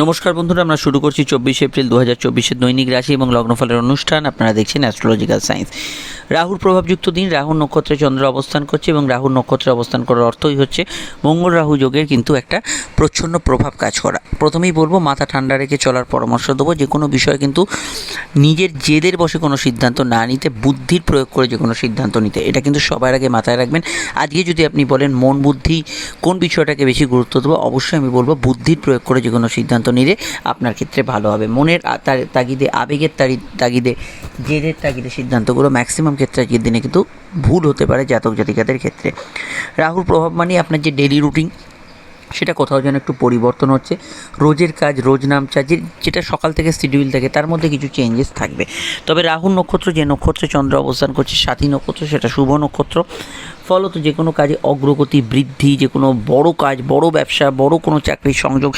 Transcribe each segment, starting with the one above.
নমস্কার বন্ধুরা, আমরা শুরু করছি চব্বিশে এপ্রিল দু হাজার চব্বিশের দৈনিক রাশি এবং লগ্নফলের অনুষ্ঠান। আপনারা দেখছেন অ্যাস্ট্রোলজিক্যাল সায়েন্স রাহুর প্রভাবযুক্ত দিন রাহু নক্ষত্রে চন্দ্র অবস্থান করছে এবং রাহুর নক্ষত্রে অবস্থান করার অর্থই হচ্ছে মঙ্গল রাহু যোগের কিন্তু একটা প্রচ্ছন্ন প্রভাব কাজ করা। প্রথমেই বলব, মাথা ঠান্ডা রেখে চলার পরামর্শ দেবো। যে কোনো বিষয়ে কিন্তু নিজের জেদের বসে কোনো সিদ্ধান্ত না নিতে, বুদ্ধির প্রয়োগ করে যে কোনো সিদ্ধান্ত নিতে। এটা কিন্তু সবার আগে মাথায় রাখবেন। আজকে যদি আপনি বলেন মন বুদ্ধি কোন বিষয়টাকে বেশি গুরুত্ব দেবো, অবশ্যই আমি বলব বুদ্ধির প্রয়োগ করে যে কোনো সিদ্ধান্ত নিলে আপনার ক্ষেত্রে ভালো হবে। মনের তার- তাগিদে, আবেগের তারি- তাগিদে, জেদের তাগিদে সিদ্ধান্তগুলো ম্যাক্সিমাম ক্ষেত্রে আজকের দিনে কিন্তু ভুল হতে পারে জাতক জাতিকাদের ক্ষেত্রে। রাহুর প্রভাব মানে আপনার যে ডেলি রুটিন সেটা কোথাও যেন একটু পরিবর্তন হচ্ছে। রোজের কাজ, রোজ নামচা যে যেটা সকাল থেকে শিডিউল থাকে, তার মধ্যে কিছু চেঞ্জেস থাকবে। তবে রাহু নক্ষত্র যে নক্ষত্রে চন্দ্র অবস্থান করছে, সাথী নক্ষত্র, সেটা শুভ নক্ষত্র। ফলত যে কোনো কাজে অগ্রগতি, বৃদ্ধি, যে কোনো বড় কাজ, বড় ব্যবসা, বড় কোনো চাকরির সংযোগ,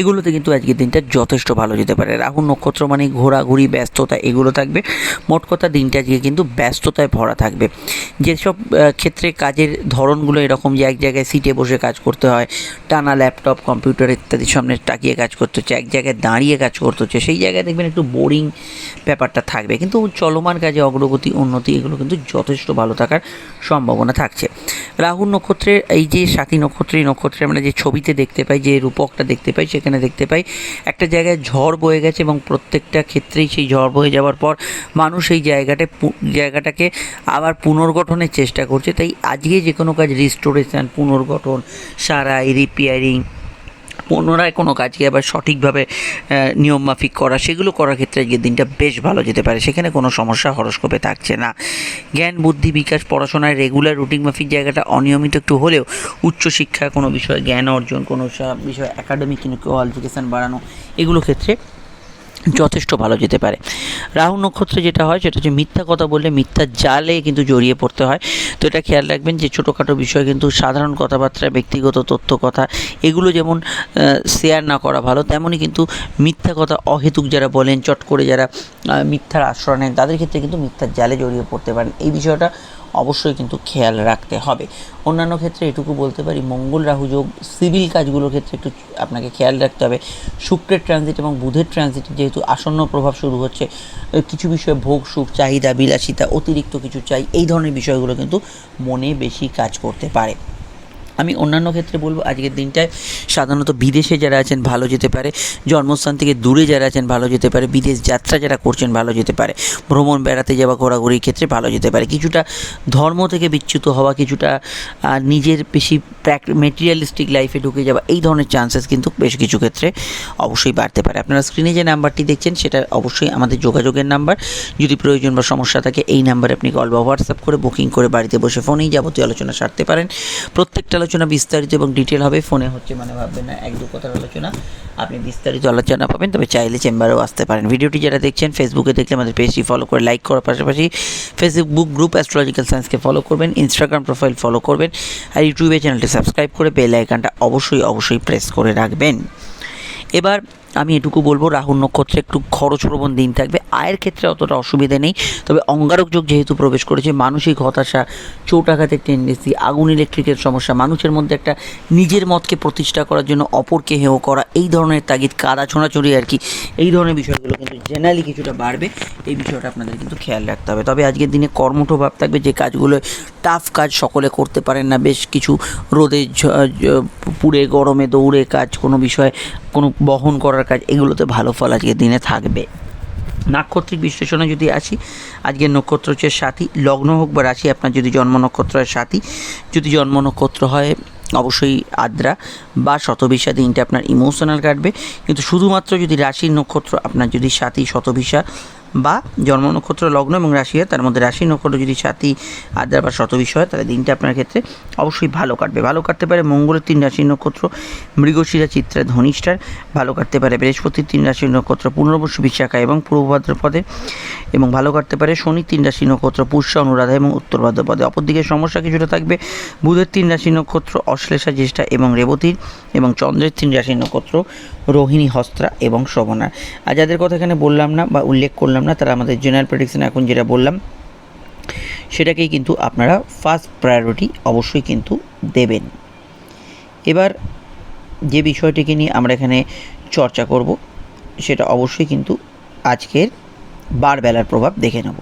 এগুলোতে কিন্তু আজকের দিনটা যথেষ্ট ভালো যেতে পারে। রাহু নক্ষত্র মানে ঘোরাঘুরি, ব্যস্ততা, এগুলো থাকবে। মোট কথা দিনটা আজকে কিন্তু ব্যস্ততায় ভরা থাকবে। যেসব ক্ষেত্রে কাজের ধরনগুলো এরকম যে এক জায়গায় সিটে বসে কাজ করতে হয়, টানা ল্যাপটপ, কম্পিউটার ইত্যাদির সামনে তাকিয়ে কাজ করতে হচ্ছে, এক জায়গায় দাঁড়িয়ে কাজ করতে হচ্ছে, সেই জায়গায় দেখবেন একটু বোরিং ব্যাপারটা থাকবে। কিন্তু চলমান কাজে অগ্রগতি, উন্নতি, এগুলো কিন্তু যথেষ্ট ভালো থাকার সম্ভাবনা থাকছে রাহু নক্ষত্রের এই যে সাথী নক্ষত্রের নক্ষত্রে আমরা যে ছবিতে দেখতে পাই, যে রূপকটা দেখতে পাই, সেখানে দেখতে পাই, একটা জায়গায় ঝড় বয়ে গেছে এবং প্রত্যেকটা ক্ষেত্রেই সেই ঝড় বয়ে যাওয়ার পর মানুষ এই জায়গাটা জায়গাটাকে আবার পুনর্গঠনের চেষ্টা করছে। তাই আজকে যে কোনো কাজ রিস্টোরেশন পুনর্গঠন, সারাই রিপেয়ারিং পুনরায় কোনো কাজকে আবার সঠিকভাবে নিয়ম নিয়মমাফিক করা, সেগুলো করার ক্ষেত্রে আজকের দিনটা বেশ ভালো যেতে পারে। সেখানে কোনো সমস্যা হরস্কোপে থাকছে না। জ্ঞান, বুদ্ধি, বিকাশ, পড়াশোনায় রেগুলার রুটিন মাফিক জায়গাটা অনিয়মিত একটু হলেও উচ্চশিক্ষা কোনো বিষয়ে, জ্ঞান অর্জন কোনো বিষয়ে একাডেমিক কোয়ালিফিকেশান বাড়ানো, এগুলো ক্ষেত্রে যথেষ্ট ভালো যেতে পারে। রাহু নক্ষত্রে যেটা হয়, সেটা হচ্ছে মিথ্যা কথা বললে মিথ্যা জালে কিন্তু জড়িয়ে পড়তে হয়। তো এটা খেয়াল রাখবেন যে ছোটোখাটো বিষয় কিন্তু সাধারণ কথাবার্তা, ব্যক্তিগত তথ্য কথা, এগুলো যেমন শেয়ার না করা ভালো, তেমনই কিন্তু মিথ্যা কথা, অহেতুক যারা বলেন, চট করে যারা মিথ্যার আশ্রয় নেন, তাদের ক্ষেত্রে কিন্তু মিথ্যার জালে জড়িয়ে পড়তে পারেন। এই বিষয়টা অবশ্যই কিন্তু খেয়াল রাখতে হবে। অন্যান্য ক্ষেত্রে এটুকু বলতে পারি, মঙ্গল রাহু যোগ সিভিল কাজগুলোর ক্ষেত্রে একটু আপনাকে খেয়াল রাখতে হবে। শুক্রের ট্রানজিট এবং বুধের ট্রানজিট যেহেতু আসন্ন প্রভাব শুরু হচ্ছে কিছু বিষয়ে ভোগ, সুখ, চাহিদা, বিলাসিতা অতিরিক্ত কিছু চাই, এই ধরনের বিষয়গুলো কিন্তু মনে বেশি কাজ করতে পারে। আমি অন্যান্য ক্ষেত্রে বলব, আজকের দিনটায় সাধারণত বিদেশে যারা আছেন ভালো যেতে পারে, জন্মস্থান থেকে দূরে যারা আছেন ভালো যেতে পারে, বিদেশ যাত্রা যারা করছেন ভালো যেতে পারে, ভ্রমণ বেড়াতে যাওয়া ঘোরাঘুরির ক্ষেত্রে ভালো যেতে পারে। কিছুটা ধর্ম থেকে বিচ্যুত হওয়া, কিছুটা নিজের বেশি মেটেরিয়ালিস্টিক লাইফে ঢুকে যাওয়া, এই ধরনের চান্সেস কিন্তু বেশ কিছু ক্ষেত্রে অবশ্যই বাড়তে পারে। আপনারা স্ক্রিনে যে নাম্বারটি দেখছেন, সেটা অবশ্যই আমাদের যোগাযোগের নাম্বার যদি প্রয়োজন বা সমস্যা থাকে, এই নাম্বারে আপনি কল বা হোয়াটসঅ্যাপ করে বুকিং করে বাড়িতে বসে ফোনেই যাবতীয় আলোচনা সারতে পারেন। প্রত্যেকটা আলোচনা বিস্তারিত এবং ডিটেল হবে, ফোনে হচ্ছে মানে ভাববেন না এক দু কথার আলোচনা। আপনি বিস্তারিত আলোচনা পাবেন, তবে চাইলে চেম্বারেও আসতে পারেন। ভিডিওটি যারা দেখছেন ফেসবুকে দেখলে আমাদের পেজটি ফলো করে লাইক করার পাশাপাশি ফেসবুক গ্রুপ অ্যাস্ট্রোলজিক্যাল সায়েন্সকে ফলো করবেন ইনস্টাগ্রাম প্রোফাইল ফলো করবেন, আর ইউটিউবে চ্যানেলটি সাবস্ক্রাইব করে বেল আইকনটা অবশ্যই অবশ্যই প্রেস করে রাখবেন। এবার আমি এটুকু বলব, রাহুল নক্ষত্রে একটু খরচপ্রবণ দিন থাকবে। আয়ের ক্ষেত্রে অতটা অসুবিধা নেই, তবে অঙ্গারক যোগ যেহেতু প্রবেশ করেছে, মানসিক হতাশা চোট আঘাতের টেন্ডেন্সি আগুন ইলেকট্রিকের সমস্যা, মানুষের মধ্যে একটা নিজের মতকে প্রতিষ্ঠা করার জন্য অপরকে হেয় করা, এই ধরনের তাগিদ, কাদা ছোঁড়াছড়ি আর কি, এই ধরনের বিষয়গুলো কিন্তু জেনারেলি কিছুটা বাড়বে, এই বিষয়টা আপনাদের কিন্তু খেয়াল রাখতে হবে। তবে আজকের দিনে কর্মঠ ভাব থাকবে, যে কাজগুলো টাফ কাজ সকলে করতে পারেন না, বেশ কিছু রোদে পুড়ে গরমে দৌড়ে কাজ, কোনো বিষয়ে কোনো বহন করার কাজ, এগুলোতে ভালো ফল আজকে দিনে থাকবে। নাক্ষত্রিক বিশ্লেষণে যদি আসি আজকের নক্ষত্র হচ্ছে সাথী, লগ্ন হোক বা রাশি, আপনার যদি জন্ম নক্ষত্র হয় সাথী, যদি জন্ম নক্ষত্র হয় অবশ্যই আদ্রা বা শতভিসা, দিনটা আপনার ইমোশনাল কাটবে। কিন্তু শুধুমাত্র যদি রাশির নক্ষত্র, আপনার যদি সাথী, শতভিসা বা জন্ম নক্ষত্র, লগ্ন এবং রাশি হয়, তার মধ্যে রাশি নক্ষত্র যদি সাথী, আদ্রা বা শতবিষ হয়, তাহলে দিনটা আপনার ক্ষেত্রে অবশ্যই ভালো কাটবে। ভালো কাটতে পারে মঙ্গলের তিন রাশির নক্ষত্র, মৃগশিরা চিত্রা ধনিষ্ঠার। ভালো কাটতে পারে বৃহস্পতির তিন রাশির নক্ষত্র পুনর্বসু বিশাখা এবং পূর্ব ভাদ্রপদে এবং ভালো কাটতে পারে শনির তিন রাশি নক্ষত্র, পুষ্যা, অনুরাধা এবং উত্তর ভাদ্রপদে অপরদিকে সমস্যা কিছুটা থাকবে, বুধের তিন রাশি নক্ষত্র, অশ্লেষা জ্যেষ্ঠা এবং রেবতীর এবং চন্দ্রের তিন রাশি নক্ষত্র রোহিণী হস্ত্রা এবং শোভনা আর যাদের কথা এখানে বললাম না বা উল্লেখ করলাম না, তারা আমাদের জেনারেল প্রেডিকশন এখন যেটা বললাম, সেটাকেই কিন্তু আপনারা ফার্স্ট প্রায়োরিটি অবশ্যই কিন্তু দেবেন। এবার যে বিষয়টিকে নিয়ে আমরা এখানে চর্চা করব, সেটা অবশ্যই কিন্তু আজকের বারবেলার প্রভাব দেখে নেব।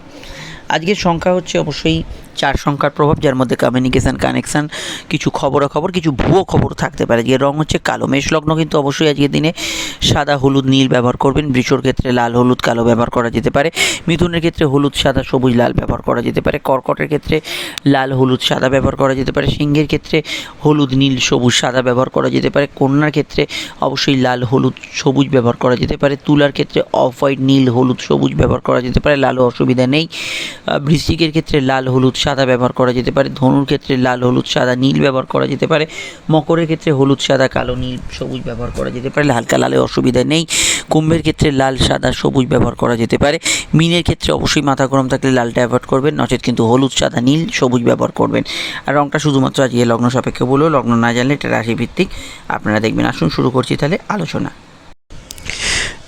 আজকের সংখ্যা হচ্ছে অবশ্যই চার সংখ্যার প্রভাব, যার মধ্যে কমিউনিকেশান কানেকশান কিছু খবরাখবর, কিছু ভুয়ো খবর থাকতে পারে। যে রং হচ্ছে কালো। মেষ লগ্ন কিন্তু অবশ্যই আজকের দিনে সাদা, হলুদ, নীল ব্যবহার করবেন। বৃষর ক্ষেত্রে লাল, হলুদ, কালো ব্যবহার করা যেতে পারে। মিথুনের ক্ষেত্রে হলুদ, সাদা, সবুজ, লাল ব্যবহার করা যেতে পারে। কর্কটের ক্ষেত্রে লাল, হলুদ, সাদা ব্যবহার করা যেতে পারে। সিংহের ক্ষেত্রে হলুদ, নীল, সবুজ, সাদা ব্যবহার করা যেতে পারে। কন্যার ক্ষেত্রে অবশ্যই লাল, হলুদ, সবুজ ব্যবহার করা যেতে পারে। তুলার ক্ষেত্রে অফ হোয়াইট, নীল, হলুদ, সবুজ ব্যবহার করা যেতে পারে। লালও অসুবিধা নেই। বৃশ্চিকের ক্ষেত্রে লাল, হলুদ সাদা ব্যবহার করা যেতে পারে। ধনুর ক্ষেত্রে লাল, হলুদ, সাদা, নীল ব্যবহার করা যেতে পারে। মকরের ক্ষেত্রে হলুদ, সাদা, কালো, নীল, সবুজ ব্যবহার করা যেতে পারে। হালকা লালে অসুবিধা নেই। কুম্ভের ক্ষেত্রে লাল, সাদা, সবুজ ব্যবহার করা যেতে পারে। মিনের ক্ষেত্রে অবশ্যই মাথা গরম থাকলে লালটা অ্যাভয়েড করবেন, নচেত কিন্তু হলুদ, সাদা, নীল, সবুজ ব্যবহার করবেন। আর রংটা শুধুমাত্র আজকে লগ্ন সাপেক্ষে বলেও লগ্ন না জানলে এটা রাশিভিত্তিক। আপনারা দেখবেন, আসুন শুরু করছি তাহলে আলোচনা।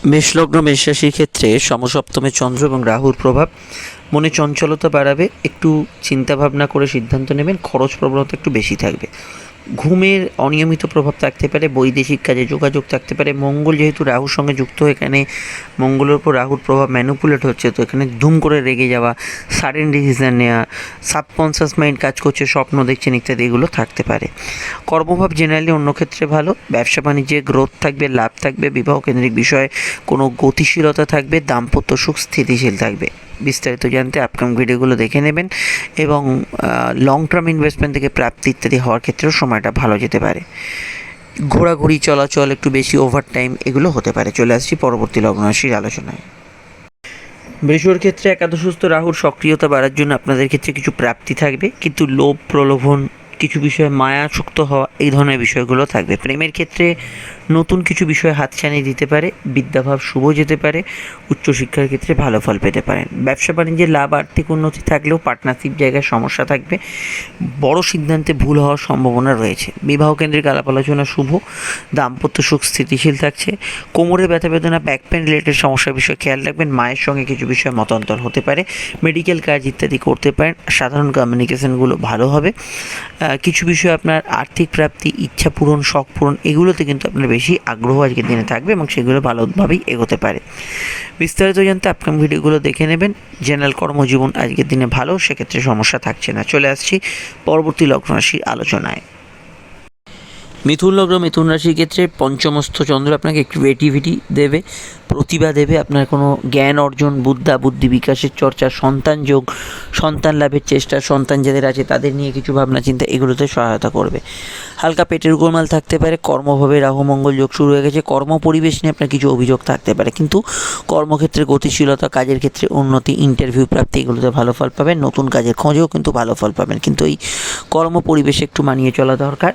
মেষলগ্ন মেষরাশির ক্ষেত্রে সমসপ্তমে চন্দ্র এবং রাহুর প্রভাব, মনে চঞ্চলতা বাড়াবে, একটু চিন্তাভাবনা করে সিদ্ধান্ত নেবেন, খরচ প্রবণতা একটু বেশি থাকবে। ঘুমের অনিয়মিত প্রভাব থাকতে পারে, বৈদেশিক কাজে যোগাযোগ থাকতে পারে। মঙ্গল যেহেতু রাহুর সঙ্গে যুক্ত, এখানে মঙ্গলের উপর রাহুর প্রভাব ম্যানুপুলেট হচ্ছে, তো এখানে ধুম করে রেগে যাওয়া সাডেন ডিসিশন নেওয়া সাবকনসিয়াস মাইন্ড কাজ করছে, স্বপ্ন দেখছেন ইত্যাদি, এগুলো থাকতে পারে। কর্মভাব জেনারেলি অন্য ক্ষেত্রে ভালো, ব্যবসা বাণিজ্যে গ্রোথ থাকবে, লাভ থাকবে, বিবাহ কেন্দ্রিক বিষয়ে কোনো গতিশীলতা থাকবে, দাম্পত্য সুখ স্থিতিশীল থাকবে। বিস্তারিত জানতে আপকাম ভিডিওগুলো দেখে নেবেন এবং লং টার্ম ইনভেস্টমেন্ট থেকে প্রাপ্তি ইত্যাদি হওয়ার ক্ষেত্রেও সময়টা ভালো যেতে পারে। ঘোরাঘুরি, চলাচল একটু বেশি ওভার টাইম এগুলো হতে পারে। চলে আসছি পরবর্তী লগ্ন রাশির আলোচনায়। বৃষর ক্ষেত্রে একাদশস্থ রাহুর সক্রিয়তা বাড়ার জন্য আপনাদের ক্ষেত্রে কিছু প্রাপ্তি থাকবে। কিন্তু লোভ, প্রলোভন, কিছু বিষয়ে মায়াসক্ত হওয়া, এই ধরনের বিষয়গুলো থাকবে। প্রেমের ক্ষেত্রে নতুন কিছু বিষয়ে হাতছানি দিতে পারে, বিদ্যাভাব শুভ যেতে পারে, উচ্চশিক্ষার ক্ষেত্রে ভালো ফল পেতে পারেন। ব্যবসা বাণিজ্যে লাভ, আর্থিক উন্নতি থাকলেও পার্টনারশিপ জায়গায় সমস্যা থাকবে। বড় সিদ্ধান্তে ভুল হওয়ার সম্ভাবনা রয়েছে। বিবাহ কেন্দ্রিক আলাপ আলোচনা শুভ, দাম্পত্য সুখ স্থিতিশীল থাকছে, কোমরে ব্যথা বেদনা ব্যাক পেন রিলেটেড সমস্যার বিষয়ে খেয়াল রাখবেন, মায়ের সঙ্গে কিছু বিষয়ে মতান্তর হতে পারে মেডিকেল কাজ ইত্যাদি করতে পারেন, সাধারণ কমিউনিকেশনগুলো ভালো হবে। কিছু বিষয়ে আপনার আর্থিক প্রাপ্তি, ইচ্ছা পূরণ, শখ পূরণ, এগুলোতে কিন্তু আপনার বেশি আগ্রহ আজকের দিনে থাকবে এবং সেগুলো ভালোভাবেই এগোতে পারে। বিস্তারিত জানতে আপকামিং ভিডিওগুলো দেখে নেবেন। জেনারেল কর্মজীবন আজকের দিনে ভালো, সেক্ষেত্রে সমস্যা থাকছে না। চলে আসছি পরবর্তী লগ্ন রাশির আলোচনায়। মিথুন লগ্ন, মিথুন রাশির ক্ষেত্রে পঞ্চমস্থ চন্দ্র আপনাকে ক্রিয়েটিভিটি দেবে, প্রতিভা দেবে, আপনার কোনো জ্ঞান অর্জন, বুদ্ধা, বুদ্ধি বিকাশের চর্চা, সন্তান যোগ, সন্তান লাভের চেষ্টা, সন্তান যাদের আছে তাদের নিয়ে কিছু ভাবনা চিন্তা, এগুলোতে সহায়তা করবে। হালকা পেটের গোলমাল থাকতে পারে, কর্মভাবে রাহু মঙ্গল যোগ শুরু হয়ে গেছে, কর্ম পরিবেশ নিয়ে আপনার কিছু অভিযোগ থাকতে পারে, কিন্তু কর্মক্ষেত্রে গতিশীলতা, কাজের ক্ষেত্রে উন্নতি ইন্টারভিউ প্রাপ্তি, এগুলোতে ভালো ফল পাবেন, নতুন কাজের খোঁজেও কিন্তু ভালো ফল পাবেন, কিন্তু এই কর্ম পরিবেশে একটু মানিয়ে চলা দরকার।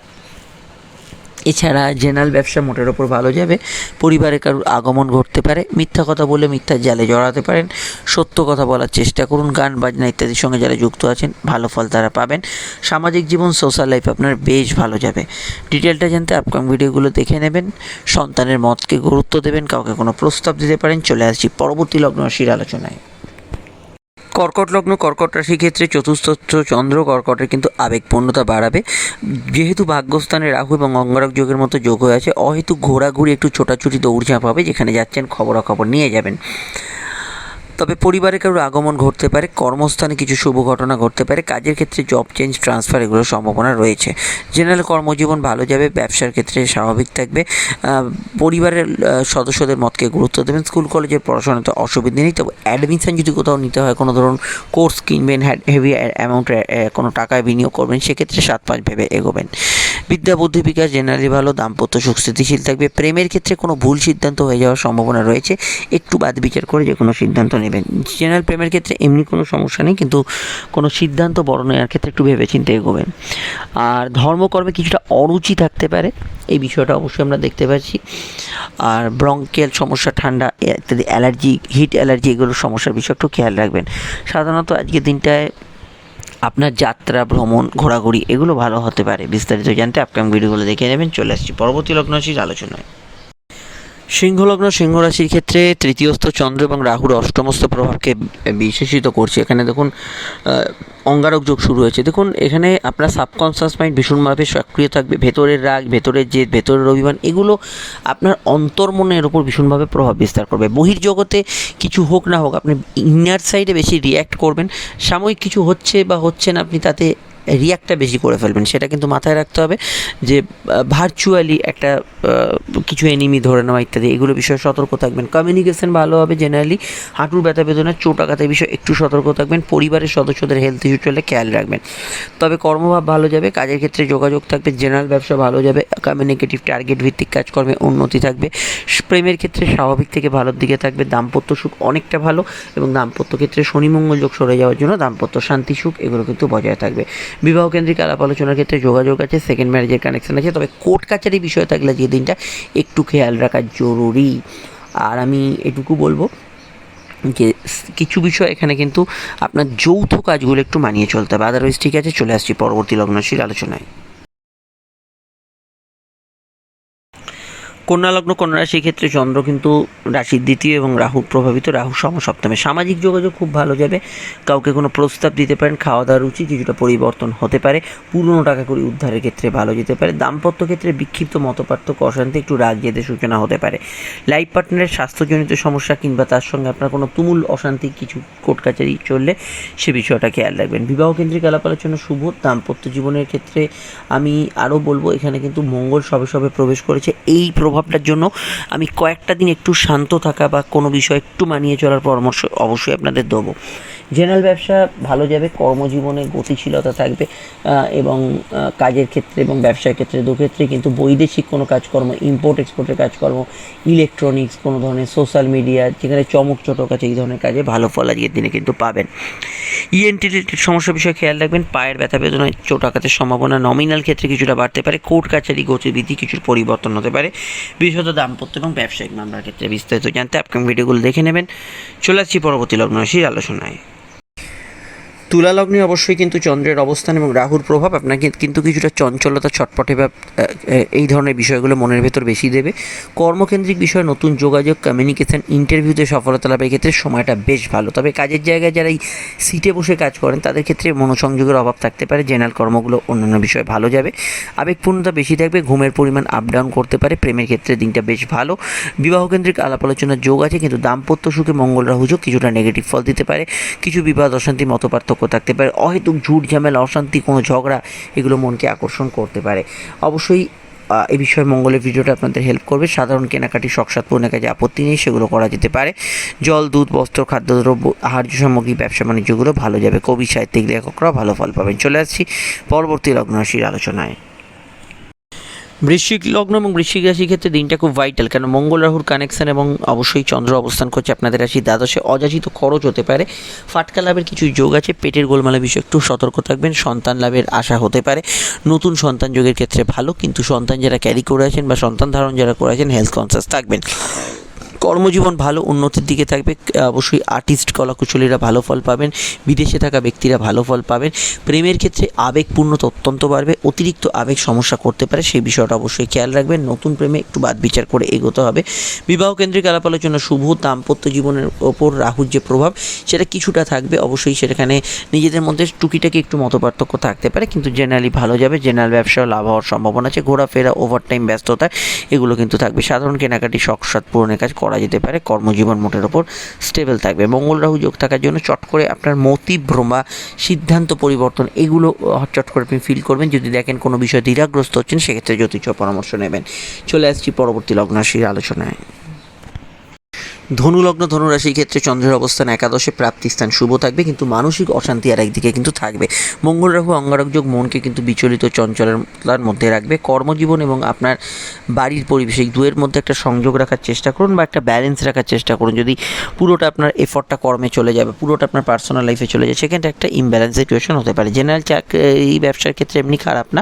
এছাড়া জেনারেল ব্যবসা মোটের ওপর ভালো যাবে। পরিবারে কারোর আগমন ঘটতে পারে। মিথ্যা কথা বলে মিথ্যার জালে জড়াতে পারেন। সত্য কথা বলার চেষ্টা করুন। গান, বাজনা ইত্যাদির সঙ্গে যারা যুক্ত আছেন, ভালো ফল তারা পাবেন। সামাজিক জীবন, সোশ্যাল লাইফ আপনার বেশ ভালো যাবে। ডিটেলটা জানতে আপকাম ভিডিওগুলো দেখে নেবেন। সন্তানের মতকে গুরুত্ব দেবেন, কাউকে কোনো প্রস্তাব দিতে পারেন। চলে আসছি পরবর্তী লগ্ন রাশির আলোচনায়। কর্কট লগ্ন, কর্কট রাশির ক্ষেত্রে চতুর্থ চন্দ্র কর্কটের কিন্তু আবেগপূর্ণতা বাড়াবে। যেহেতু ভাগ্যস্থানে রাহু এবং অঙ্গারক যোগের মতো যোগ হয়ে আছে, অহেতু ঘোরাঘুরি একটু ছোটাছুটি দৌড়ঝাঁপ হবে, যেখানে যাচ্ছেন, খবরাখবর নিয়ে যাবেন। তবে পরিবারে কারোর আগমন ঘটতে পারে, কর্মস্থানে কিছু শুভ ঘটনা ঘটতে পারে, কাজের ক্ষেত্রে জব চেঞ্জ ট্রান্সফার এগুলোর সম্ভাবনা রয়েছে। জেনারেল কর্মজীবন ভালো যাবে, ব্যবসার ক্ষেত্রে স্বাভাবিক থাকবে। পরিবারের সদস্যদের মতকে গুরুত্ব দেবেন। স্কুল কলেজের পড়াশোনাতে অসুবিধা নেই, তবে অ্যাডমিশন যদি কোথাও নিতে হয়, কোনো ধরুন কোর্স কিনবেন হেভি অ্যামাউন্টে কোনো টাকায় বিনিয়োগ করবেন, সেক্ষেত্রে সাত পাঁচ ভেবে এগোবেন। বিদ্যা, বুদ্ধি বিকাশ জেনারেলি ভালো, দাম্পত্য সুখ স্থিতিশীল থাকবে। প্রেমের ক্ষেত্রে কোনো ভুল সিদ্ধান্ত হয়ে যাওয়ার সম্ভাবনা রয়েছে। একটু বাদ বিচার করে যে কোনো সিদ্ধান্ত নেবেন। জেনারেল প্রেমের ক্ষেত্রে এমনি কোনো সমস্যা নেই, কিন্তু কোনো সিদ্ধান্ত বড় নেওয়ার ক্ষেত্রে একটু ভেবেচিন্তে এগোবেন। আর ধর্মকর্মে কিছুটা অরুচি থাকতে পারে, এই বিষয়টা অবশ্যই আমরা দেখতে পাচ্ছি। আর ব্রঙ্কেল সমস্যা, ঠান্ডা, ইত্যাদি অ্যালার্জি হিট অ্যালার্জি এগুলোর সমস্যার বিষয় একটু খেয়াল রাখবেন। সাধারণত আজকের দিনটায় আপনার যাত্রা, ভ্রমণ, ঘোরাঘুরি, এগুলো ভালো হতে পারে। বিস্তারিত জানতে আপকামিং ভিডিওগুলো দেখে নেবেন। চলে আসছি পরবর্তী লগ্ন আলোচনায়। সিংহলগ্ন সিংহ রাশির ক্ষেত্রে তৃতীয়স্থ চন্দ্র এবং রাহুর অষ্টমস্থ প্রভাবকে বিশেষিত করছে। এখানে দেখুন অঙ্গারক যোগ শুরু হয়েছে। দেখুন, এখানে আপনার সাবকনসিয়াস মাইন্ড ভীষণভাবে সক্রিয় থাকবে। ভেতরের রাগ, ভেতরের জেদ, ভেতরের অভিমান, এগুলো আপনার অন্তর্মনের ওপর ভীষণভাবে প্রভাব বিস্তার করবে। বহির্জগতে কিছু হোক না হোক, আপনি ইনার সাইডে বেশি রিয়্যাক্ট করবেন। সাময়িক কিছু হচ্ছে বা হচ্ছে না, আপনি তাতে রিয়াক্টটা বেশি করে ফেলবেন। সেটা কিন্তু মাথায় রাখতে হবে যে ভার্চুয়ালি একটা কিছু এনিমি ধরে নেওয়া ইত্যাদি, এগুলো বিষয়ে সতর্ক থাকবেন। কমিউনিকেশন ভালো হবে জেনারেলি হাঁটুর ব্যথা বেদনা, চোট আঘাতের বিষয়ে একটু সতর্ক থাকবেন। পরিবারের সদস্যদের হেলথ ইস্যু চলে খেয়াল রাখবেন। তবে কর্মভাব ভালো যাবে, কাজের ক্ষেত্রে যোগাযোগ থাকবে জেনারেল ব্যবসা ভালো যাবে কমিউনিকেটিভ টার্গেট ভিত্তিক কাজকর্মে উন্নতি থাকবে। প্রেমের ক্ষেত্রে স্বাভাবিক থেকে ভালোর দিকে থাকবে, দাম্পত্য সুখ অনেকটা ভালো এবং দাম্পত্য ক্ষেত্রে শনি মঙ্গল যোগ সরে যাওয়ার জন্য দাম্পত্য শান্তি সুখ এগুলো কিন্তু বজায় থাকবে। বিবাহ কেন্দ্রিক আলাপ আলোচনার ক্ষেত্রে যোগাযোগ আছে সেকেন্ড ম্যারেজের কানেকশান আছে। তবে কোর্ট কাছারি বিষয় থাকলে যে দিনটা একটু খেয়াল রাখা জরুরি। আর আমি এটুকু বলব যে, কিছু বিষয় এখানে কিন্তু আপনার যৌথ কাজগুলো একটু মানিয়ে চলতে হবে। আদারওয়াইজ ঠিক আছে, চলে আসছি পরবর্তী লগ্নশীল আলোচনায়। কন্যা লগ্ন, কন্যা রাশির ক্ষেত্রে চন্দ্র কিন্তু রাশির দ্বিতীয় এবং রাহু প্রভাবিত। রাহু সমসপ্তমে। সামাজিক যোগাযোগ খুব ভালো যাবে। কাউকে কোনো প্রস্তাব দিতে পারেন খাওয়া দাওয়ার রুচি কিছুটা পরিবর্তন হতে পারে। পুরনো টাকা করি উদ্ধারের ক্ষেত্রে ভালো যেতে পারে। দাম্পত্য ক্ষেত্রে বিক্ষিপ্ত মতপার্থক্য অশান্তি, একটু রাগ জেদের সূচনা হতে পারে। লাইফ পার্টনারের স্বাস্থ্যজনিত সমস্যা কিংবা তার সঙ্গে আপনার কোনো তুমুল অশান্তি, কিছু কোর্ট কাচারি চললে সে বিষয়টা খেয়াল রাখবেন। বিবাহ কেন্দ্রিক আলাপ আলোচনা শুভ। দাম্পত্য জীবনের ক্ষেত্রে আমি আরও বলব, এখানে কিন্তু মঙ্গল সবে সবে প্রবেশ করেছে। এই প্রভাবটার জন্য আমি কয়েকটা দিন একটু শান্ত থাকা বা কোনো বিষয় একটু মানিয়ে চলার পরামর্শ অবশ্যই আপনাদের দেবো। জেনারেল ব্যবসা ভালো যাবে, কর্মজীবনে গতিশীলতা থাকবে এবং কাজের ক্ষেত্রে এবং ব্যবসার ক্ষেত্রে, দুক্ষেত্রে কিন্তু বৈদেশিক কোনো কাজকর্ম ইম্পোর্ট এক্সপোর্টের কাজকর্ম ইলেকট্রনিক্স কোনো ধরনের সোশ্যাল মিডিয়া যেখানে চমক চটক আছে, এই ধরনের কাজে ভালো ফল আজকের দিনে কিন্তু পাবেন। ইএনটি রিলেটেড সমস্যা বিষয়ে খেয়াল রাখবেন, পায়ের ব্যথা বেদনায় চোট আঘাতের সম্ভাবনা নমিনাল ক্ষেত্রে কিছুটা বাড়তে পারে, কোর্ট কাছারি গতিবিধি কিছুর পরিবর্তন হতে পারে, বিশেষত দাম্পত্য এবং ব্যবসায়িক মামলার ক্ষেত্রে বিস্তারিত জানতে আপকামিং ভিডিওগুলো দেখে নেবেন। চলে আসছি পরবর্তী লগ্ন রাশির আলোচনায়। তুলা লগ্নে অবশ্যই কিন্তু চন্দ্রের অবস্থান এবং রাহুর প্রভাব আপনাকে কিন্তু কিছুটা চঞ্চলতা, ছটপটে বা এই ধরনের বিষয়গুলো মনের ভেতর বেশি দেবে। কর্মকেন্দ্রিক বিষয়ে নতুন যোগাযোগ কমিউনিকেশন ইন্টারভিউতে সফলতা লাভের ক্ষেত্রে সময়টা বেশ ভালো। তবে কাজের জায়গায় যারা এই সিটে বসে কাজ করেন, তাদের ক্ষেত্রে মনোসংযোগের অভাব থাকতে পারে। জেনারেল কর্মগুলো অন্যান্য বিষয়ে ভালো যাবে। আবেগপূর্ণতা বেশি থাকবে, ঘুমের পরিমাণ আপ ডাউন করতে পারে। প্রেমের ক্ষেত্রে দিনটা বেশ ভালো। বিবাহকেন্দ্রিক আলাপ আলোচনার যোগ আছে, কিন্তু দাম্পত্য সুখে মঙ্গল রাহু যোগ কিছুটা নেগেটিভ ফল দিতে পারে। কিছু বিবাদ, অশান্তি মত পার্থক্য থাকতে পারে। অহেতুক ঝুট ঝামেলা, অশান্তি, কোনো ঝগড়া, এগুলো মনকে আকর্ষণ করতে পারে। অবশ্যই এ বিষয়ে মঙ্গলের ভিডিওটা আপনাদের হেল্প করবে। সাধারণ কেনাকাটি শখসাত পূর্ণের কাজে আপত্তি নেই, সেগুলো করা যেতে পারে। জল, দুধ, বস্ত্র, খাদ্যদ্রব্য আহার্য সামগ্রী ব্যবসা বাণিজ্যগুলো ভালো যাবে। কবি, সাহিত্যিক, লেখকরাও ভালো ফল পাবেন। চলে আসছি পরবর্তী লগ্ন রাশির আলোচনায়। বৃশ্চিক লগ্ন এবং বৃশ্চিক রাশির ক্ষেত্রে দিনটা খুব ভাইটাল কারণ মঙ্গল রাহুর কানেকশন এবং অবশ্যই চন্দ্র অবস্থান করছে আপনাদের রাশি দ্বাদশে। অযাচিত খরচ হতে পারে, ফাটকা লাভের কিছু যোগ আছে, পেটের গোলমালা বিষয়ে একটু সতর্ক থাকবেন, সন্তান লাভের আশা হতে পারে। নতুন সন্তান যোগের ক্ষেত্রে ভালো, কিন্তু সন্তান যারা ক্যারি করে আছেন বা সন্তান ধারণ যারা করে আছেন হেলথ কনসিয়াস থাকবেন। কর্মজীবন ভালো, উন্নতির দিকে থাকবে। অবশ্যই আর্টিস্ট কলাকুশলীরা ভালো ফল পাবেন। বিদেশে থাকা ব্যক্তিরা ভালো ফল পাবেন। প্রেমের ক্ষেত্রে আবেগপূর্ণতা অত্যন্ত বাড়বে। অতিরিক্ত আবেগ সমস্যা করতে পারে। সেই বিষয়টা অবশ্যই খেয়াল রাখবেন। নতুন প্রেমে একটু বাদ বিচার করে এগোতে হবে। বিবাহ কেন্দ্রিক আলাপ আলোচনা শুভ, দাম্পত্য জীবনের ওপর রাহুর যে প্রভাব, সেটা কিছুটা থাকবে। অবশ্যই সেখানে নিজেদের মধ্যে টুকিটাকি একটু মতপার্থক্য থাকতে পারে। কিন্তু জেনারেলি ভালো যাবে। জেনারেল ব্যবসাও লাভ হওয়ার সম্ভাবনা আছে। ঘোরাফেরা ওভারটাইম ব্যস্ততা, এগুলো কিন্তু থাকবে। সাধারণ কেনাকাটি শখসাত পূরণের কাজ করা যেতে পারে। কর্মজীবন মোটের ওপর স্টেবল থাকবে। মঙ্গল রাহু যোগ থাকার জন্য চট করে আপনার মতি, ভ্রমা, সিদ্ধান্ত, পরিবর্তন এগুলো চট করে আপনি ফিল করবেন। যদি দেখেন কোনো বিষয়ে দ্বিধাগ্রস্ত হচ্ছেন, সেক্ষেত্রে জ্যোতিষ পরামর্শ নেবেন। চলে আসছি পরবর্তী লগ্নাশীর আলোচনায়। ধনুলগ্ন ধনুরাশির ক্ষেত্রে চন্দ্রের অবস্থান একাদশে প্রাপ্তিস্থান শুভ থাকবে, কিন্তু মানসিক অশান্তি আর একদিকে কিন্তু থাকবে। মঙ্গল রাহু, অঙ্গারক যোগ মনকে কিন্তু বিচলিত, চঞ্চলতার মধ্যে রাখবে। কর্মজীবন এবং আপনার বাড়ির পরিবেশ, এই দুয়ের মধ্যে একটা সংযোগ রাখার চেষ্টা করুন বা একটা ব্যালেন্স রাখার চেষ্টা করুন। যদি পুরোটা আপনার এফর্টটা কর্মে চলে যাবে পুরোটা আপনার পার্সোনাল লাইফে চলে যায় সেখানে একটা ইমব্যালেন্স সিচুয়েশন হতে পারে। জেনারেল চাকরি এই ব্যবসার ক্ষেত্রে এমনি খারাপ না।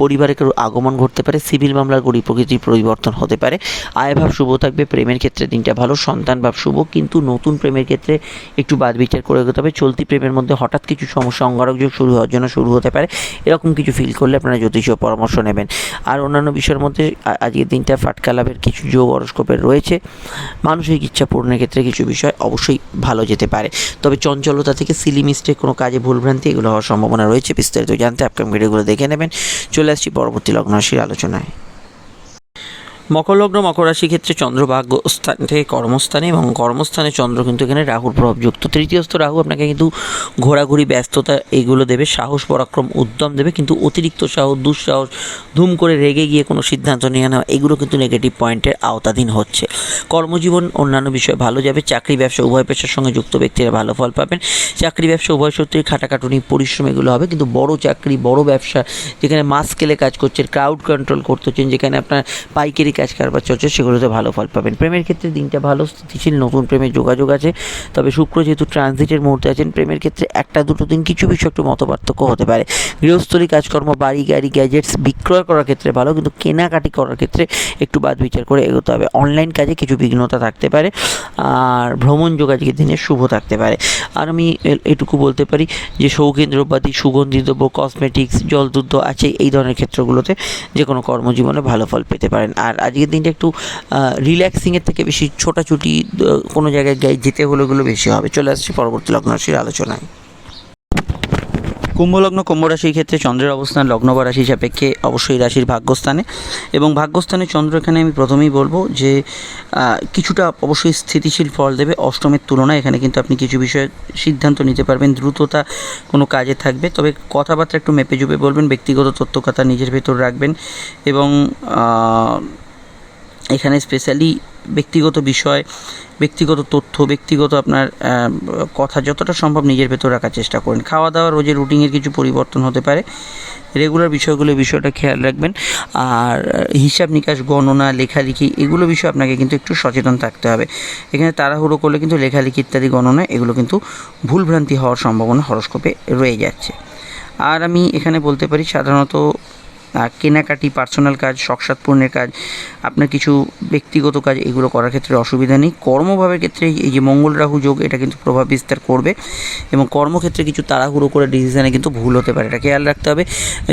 পরিবারে কারও আগমন ঘটতে পারে সিভিল মামলার গড়ি প্রকৃতির পরিবর্তন হতে পারে। আয়ভাব শুভ থাকবে, প্রেমের ক্ষেত্রে দিনটা ভালো সন্তান ভাব শুভ, কিন্তু নতুন প্রেমের ক্ষেত্রে একটু বাদ বিচার করে এগোতে হবে। চলতি প্রেমের মধ্যে হঠাৎ কিছু সমস্যা, অঙ্গারক যোগ শুরু হওয়ার জন্য শুরু হতে পারে। এরকম কিছু ফিল করলে আপনারা জ্যোতিষীয় পরামর্শ নেবেন। আর অন্যান্য বিষয়ের মধ্যে আজকের দিনটা ফাটকা লাভের কিছু যোগ হরস্কোপের রয়েছে। মানসিক ইচ্ছা পূরণের ক্ষেত্রে কিছু বিষয় অবশ্যই ভালো যেতে পারে। তবে চঞ্চলতা থেকে সিলি মিস্টেক কোনো কাজে ভুলভ্রান্তি এগুলো হওয়ার সম্ভাবনা রয়েছে। বিস্তারিত জানতে আপকাম ভিডিওগুলো দেখে নেবেন। চলে আসছি পরবর্তী লগ্ন রাশির আলোচনায়। মকর লগ্ন মকর রাশি ক্ষেত্রে চন্দ্র ভাগ্য স্থান থেকে কর্মস্থানে এবং কর্মস্থানে চন্দ্র কিন্তু এখানে রাহুর প্রভাবযুক্ত। তৃতীয়স্থ রাহু আপনাকে কিন্তু ঘোরাঘুরি, ব্যস্ততা এগুলো দেবে, সাহস, পরাক্রম, উদ্যম দেবে, কিন্তু অতিরিক্ত সাহস, দুঃসাহস, ধুম করে রেগে গিয়ে কোনো সিদ্ধান্ত নিয়ে নেওয়া, এগুলো কিন্তু নেগেটিভ পয়েন্টের আওতাধীন হচ্ছে। কর্মজীবন, অন্যান্য বিষয়ে ভালো যাবে, চাকরি, ব্যবসা, উভয় পেশার সঙ্গে যুক্ত ব্যক্তিরা ভালো ফল পাবেন। চাকরি, ব্যবসা, উভয় সত্যি খাটাখাটুনি, পরিশ্রম এগুলো হবে, কিন্তু বড় চাকরি, বড় ব্যবসা, যেখানে মাস স্কেলে কাজ করছেন ক্রাউড কন্ট্রোল করতে হচ্ছেন, যেখানে আপনার পাইকারি কাজ কারবার চলছে সেগুলোতে ভালো ফল পাবেন। প্রেমের ক্ষেত্রে দিনটা ভালো, স্থিতিশীল, নতুন প্রেমের যোগাযোগ আছে। তবে শুক্র যেহেতু ট্রানজিটের মুহূর্তে আছেন, প্রেমের ক্ষেত্রে একটা, দুটো দিন কিছু বিষয় একটু মতপার্থক্য হতে পারে। গৃহস্থলী কাজকর্ম, বাড়ি, গাড়ি গ্যাজেটস বিক্রয় করার ক্ষেত্রে ভালো, কিন্তু কেনাকাটি করার ক্ষেত্রে একটু বাদ বিচার করে এগোতে হবে। অনলাইন কাজে কিছু বিঘ্নতা থাকতে পারে, আর ভ্রমণ যোগাযোগের দিনে শুভ থাকতে পারে। আর আমি এটুকু বলতে পারি যে দ্রব্যাদি সুগন্ধি দ্রব্য কসমেটিক্স জল জলদুদ্ধ আছে, এই ধরনের ক্ষেত্রগুলোতে যে কোনো কর্মজীবনে ভালো ফল পেতে পারেন। আর আজকের দিনটা একটু রিল্যাক্সিংয়ের থেকে বেশি ছোটাছুটি কোনো জায়গায় গায়ে যেতে হলে ওগুলো বেশি হবে। চলে আসছি পরবর্তী লগ্ন রাশির আলোচনায়। কুম্ভলগ্ন কুম্ভ রাশির ক্ষেত্রে চন্দ্রের অবস্থান, লগ্ন বা রাশি সাপেক্ষে অবশ্যই রাশির ভাগ্যস্থানে। এবং ভাগ্যস্থানে চন্দ্র এখানে আমি প্রথমেই বলব যে কিছুটা অবশ্যই স্থিতিশীল ফল দেবে। অষ্টমের তুলনায় এখানে কিন্তু আপনি কিছু বিষয়ে সিদ্ধান্ত নিতে পারবেন। দ্রুততা কোনো কাজে থাকবে। তবে কথাবার্তা একটু মেপে জুপে বলবেন, ব্যক্তিগত তথ্য কথা নিজের ভেতর রাখবেন এবং এখানে স্পেশালি ব্যক্তিগত বিষয়, ব্যক্তিগত তথ্য, ব্যক্তিগত আপনার কথা যতটা সম্ভব নিজের ভেতর রাখার চেষ্টা করেন। খাওয়া দাওয়া রোজের রুটিনের কিছু পরিবর্তন হতে পারে। রেগুলার বিষয়গুলো, বিষয়টা খেয়াল রাখবেন। আর, হিসাব নিকাশ, গণনা, লেখালেখি, এগুলো বিষয়ে আপনাকে কিন্তু একটু সচেতন থাকতে হবে। এখানে তাড়াহুড়ো করলে কিন্তু লেখালেখি ইত্যাদি গণনা, এগুলো কিন্তু ভুলভ্রান্তি হওয়ার সম্ভাবনা হরস্কোপে রয়ে যাচ্ছে। আর আমি এখানে বলতে পারি সাধারণত কেনাকাটি পার্সোনাল কাজ শখসাদ পূর্ণের কাজ, আপনার কিছু ব্যক্তিগত কাজ, এগুলো করার ক্ষেত্রে অসুবিধা নেই। কর্মভাবের ক্ষেত্রে এই যে মঙ্গল রাহু যোগ, এটা কিন্তু প্রভাব বিস্তার করবে এবং কর্মক্ষেত্রে কিছু তাড়াহুড়ো করে ডিসিশনে কিন্তু ভুল হতে পারে। এটা খেয়াল রাখতে হবে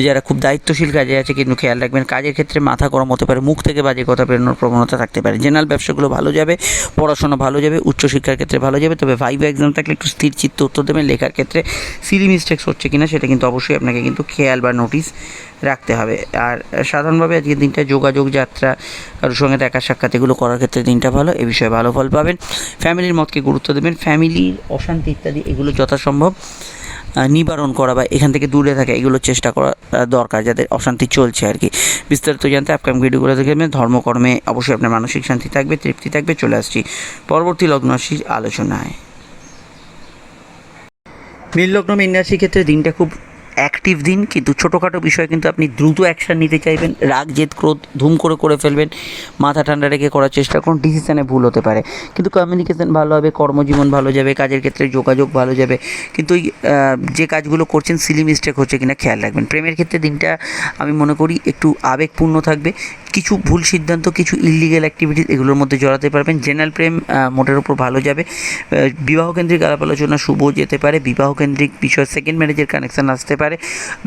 যারা খুব দায়িত্বশীল কাজে আছে, কিন্তু খেয়াল রাখবেন, কাজের ক্ষেত্রে মাথা গরম হতে পারে, মুখ থেকে বাজে কথা বেরোনোর প্রবণতা থাকতে পারে। জেনারেল ব্যবসাগুলো ভালো যাবে, পড়াশোনা ভালো যাবে, উচ্চশিক্ষার ক্ষেত্রে ভালো যাবে, তবে ভাইভা এক্সাম থাকলে একটু স্থির চিত্ত উত্তর দেবেন। লেখার ক্ষেত্রে সিলি মিস্টেক্স হচ্ছে কিনা, সেটা কিন্তু অবশ্যই আপনাকে কিন্তু খেয়াল বা নোটিশ রাখতে হবে। আর সাধারণভাবে আজকের দিনটা যোগাযোগ যাত্রা, কারোর সঙ্গে দেখা সাক্ষাৎ এগুলো করার ক্ষেত্রে দিনটা ভালো, এ বিষয়ে ভালো ফল পাবেন। ফ্যামিলির মতকে গুরুত্ব দেবেন। ফ্যামিলির অশান্তি ইত্যাদি এগুলো যথাসম্ভব নিবারণ করা বা এখান থেকে দূরে থাকা এগুলো চেষ্টা করা দরকার যাদের অশান্তি চলছে আর কি। বিস্তারিত জানতে আপকাম ভিডিওগুলো দেখবেন। ধর্মকর্মে অবশ্যই আপনার মানসিক শান্তি থাকবে, তৃপ্তি থাকবে। চলে আসছি পরবর্তী লগ্ন রাশির আলোচনায়। মীন লগ্ন মীন রাশির ক্ষেত্রে দিনটা খুব অ্যাক্টিভ দিন, কিন্তু ছোটোখাটো বিষয়ে কিন্তু আপনি দ্রুত অ্যাকশান নিতে চাইবেন। রাগ, জেদ, ক্রোধ ধুম করে করে ফেলবেন। মাথা ঠান্ডা রেখে করার চেষ্টা করুন। ডিসিশানে ভুল হতে পারে। কিন্তু কমিউনিকেশন ভালো হবে, কর্মজীবন ভালো যাবে, কাজের ক্ষেত্রে যোগাযোগ ভালো যাবে। কিন্তু যে কাজগুলো করছেন সিলি মিস্টেক হচ্ছে কিনা খেয়াল রাখবেন। প্রেমের ক্ষেত্রে দিনটা আমি মনে করি একটু আবেগপূর্ণ থাকবে। কিছু ভুল সিদ্ধান্ত, কিছু ইলিগাল অ্যাক্টিভিটিস এগুলোর মধ্যে জড়াতে পারবেন। জেনারেল প্রেম মোটের উপর ভালো যাবে। বিবাহকেন্দ্রিক আলাপ আলোচনা শুভ যেতে পারে। বিবাহকেন্দ্রিক বিষয় সেকেন্ড ম্যারেজের কানেকশান আসতে পারে।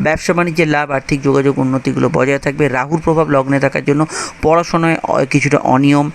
ব্যবসা বাণিজ্যের লাভ, আর্থিক যোগাযোগ উন্নতিগুলো বজায় থাকবে। রাহুর প্রভাব লগ্নে থাকার জন্য পড়াশোনায় কিছুটা অনিয়ম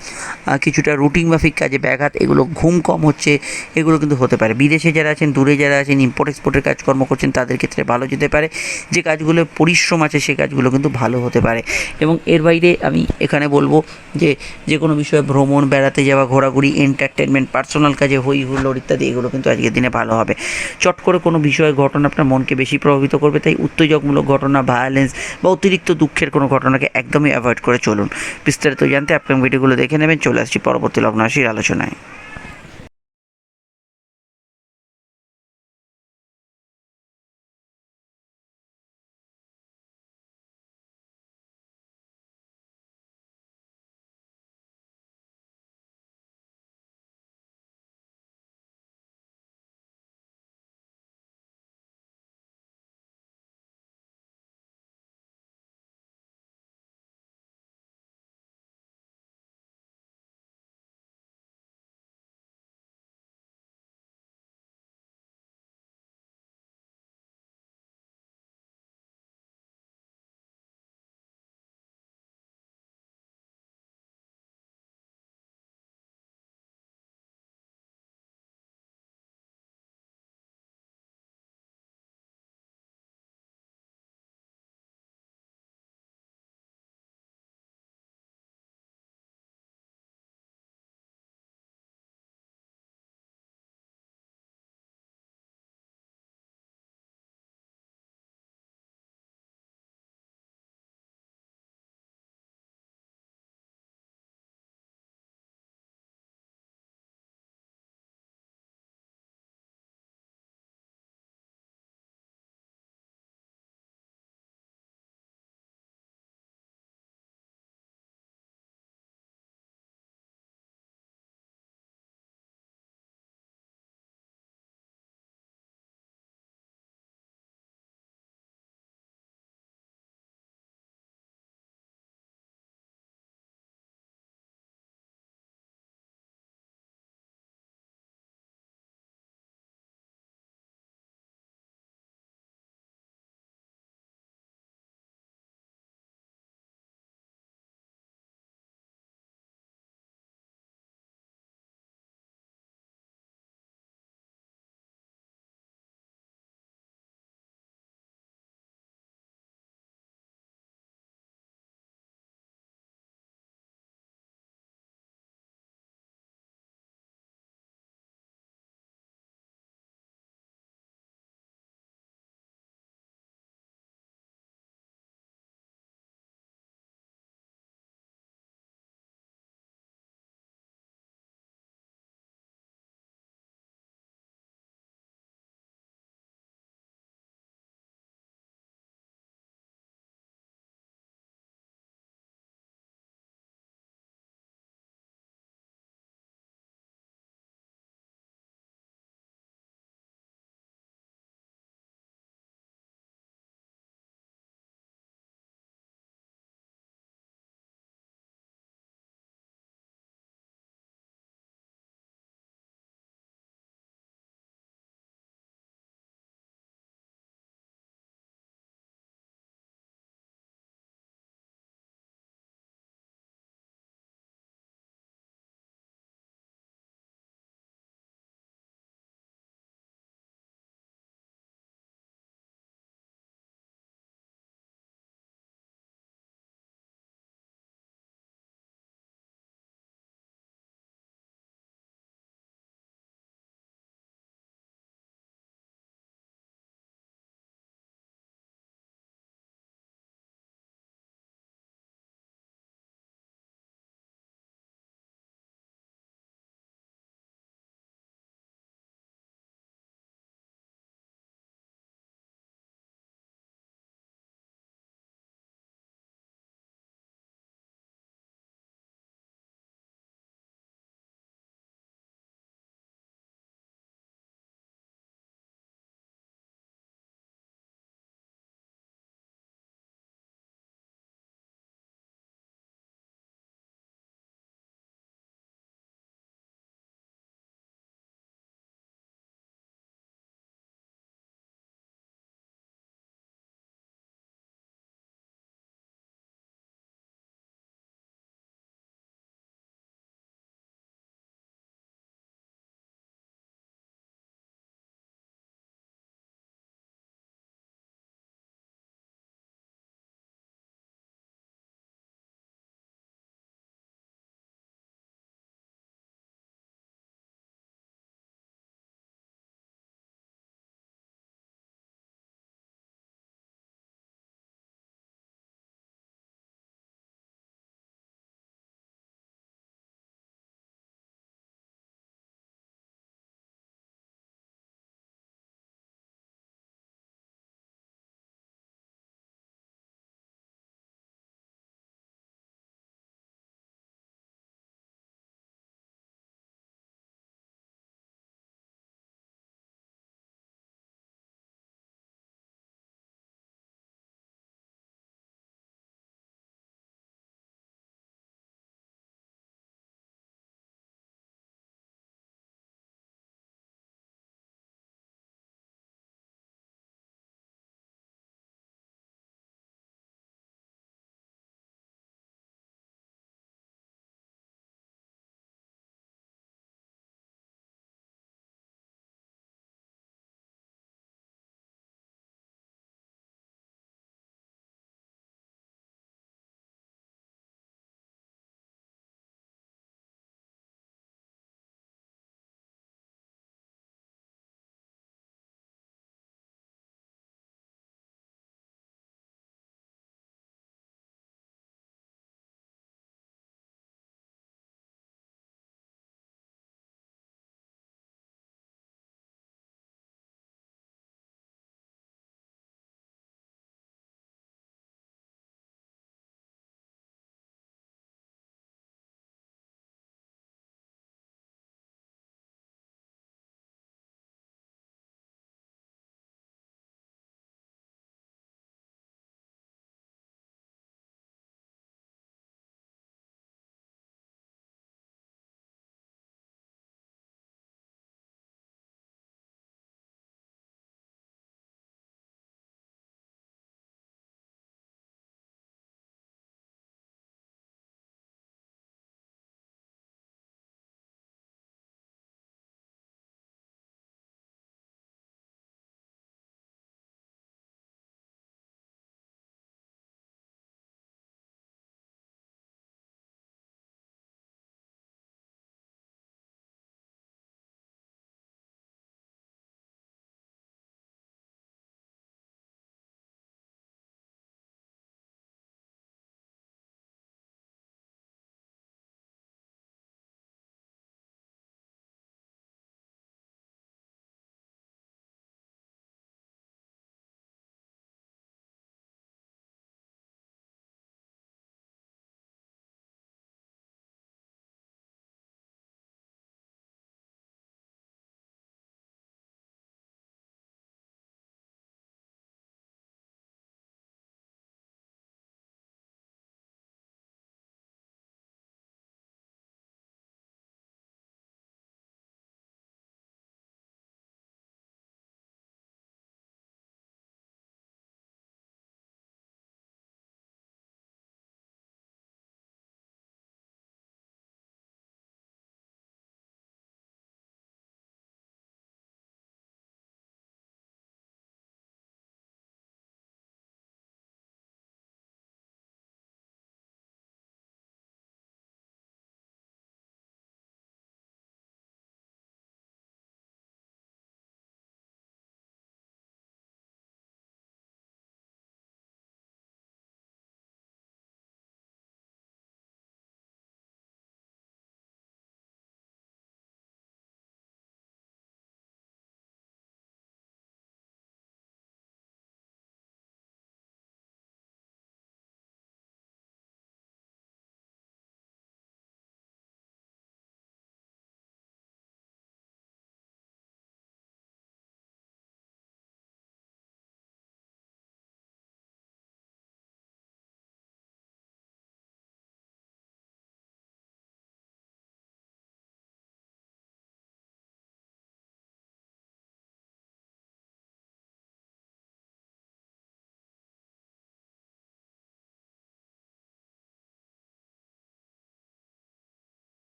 কিছুটা রুটিন মাফিক কাজে ব্যাঘাত, এগুলো ঘুম কম হচ্ছে, এগুলো কিন্তু হতে পারে। বিদেশে যারা আছেন, দূরে যারা আছেন ইম্পোর্ট এক্সপোর্টের কাজকর্ম করছেন, তাদের ক্ষেত্রে ভালো যেতে পারে। যে কাজগুলো পরিশ্রম আছে সেই কাজগুলো কিন্তু ভালো হতে পারে। এবং এর বাইরে আমি এখানে বলব যে যে কোনো বিষয়ে ভ্রমণ, বেড়াতে যাওয়া, ঘোরাঘুরি এন্টারটেনমেন্ট পার্সোনাল কাজে, হই হুল্লোড় ইত্যাদি, এগুলো কিন্তু আজকের দিনে ভালো হবে। চট করে কোনো বিষয় ঘটনা আপনার মনকে বেশি প্রভাবিত করবে, তাই উত্তেজকমূলক ঘটনা ভায়োলেন্স বা অতিরিক্ত দুঃখের কোনো ঘটনাকে একদমই অ্যাভয়েড করে চলুন। বিস্তারিত জানতে আপনার ভিডিওগুলো দেখে নেবেন, চলে আসছি পরবর্তী লগ্ন রাশির আলোচনায়।